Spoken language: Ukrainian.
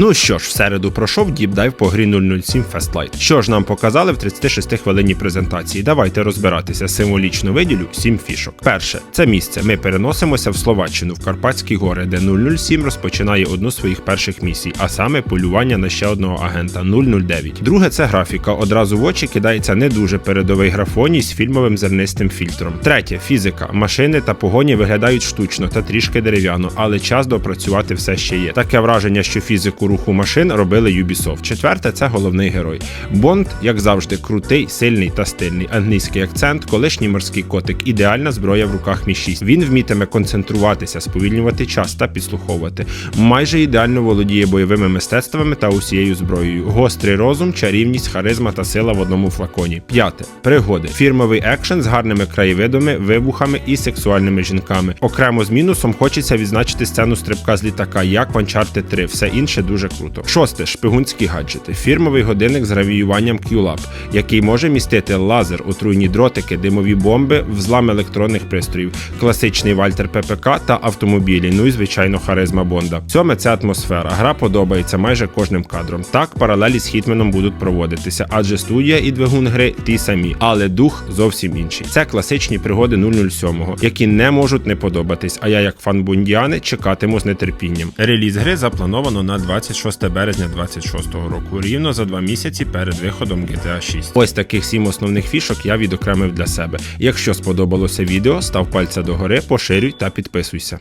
Ну що ж, в середу пройшов діпдайв по грі 007 Fastlight. Що ж нам показали в 36 хвилинній презентації? Давайте розбиратися. Символічно виділю 7 фішок. Перше, це місце. Ми переносимося в Словаччину, в Карпатські гори, де 007 розпочинає одну з своїх перших місій, а саме полювання на ще одного агента 009. Друге, це графіка. Одразу в очі кидається не дуже передовий графоній з фільмовим зернистим фільтром. Третє фізика. Машини та погоні виглядають штучно та трішки дерев'яно, але час допрацювати все ще є. Таке враження, що фізику руху машин робили Ubisoft. Четверте, це головний герой. Бонд, як завжди, крутий, сильний та стильний. Англійський акцент, колишній морський котик, ідеальна зброя в руках Мі 6. Він вмітиме концентруватися, сповільнювати час та підслуховувати. Майже ідеально володіє бойовими мистецтвами та усією зброєю. Гострий розум, чарівність, харизма та сила в одному флаконі. П'яте пригоди. Фірмовий екшен з гарними краєвидами, вибухами і сексуальними жінками. Окремо з мінусом хочеться відзначити сцену стрибка з літака, як в Uncharted 3. Все інше дуже круто. Шосте шпигунські гаджети. Фірмовий годинник з гравіюванням QLab, який може містити лазер, отруйні дротики, димові бомби, взлам електронних пристроїв, класичний Вальтер ППК та автомобілі. Ну і звичайно, харизма Бонда. Сьоме це атмосфера. Гра подобається майже кожним кадром. Так, паралелі з Хітменом будуть проводитися, адже студія і двигун гри ті самі, але дух зовсім інший. Це класичні пригоди 007, які не можуть не подобатись. А я, як фан Бундіани, чекатиму з нетерпінням. Реліз гри заплановано на 26 березня 26 року, рівно за два місяці перед виходом GTA 6. Ось таких сім основних фішок я відокремив для себе. Якщо сподобалося відео, став пальця догори, поширюй та підписуйся.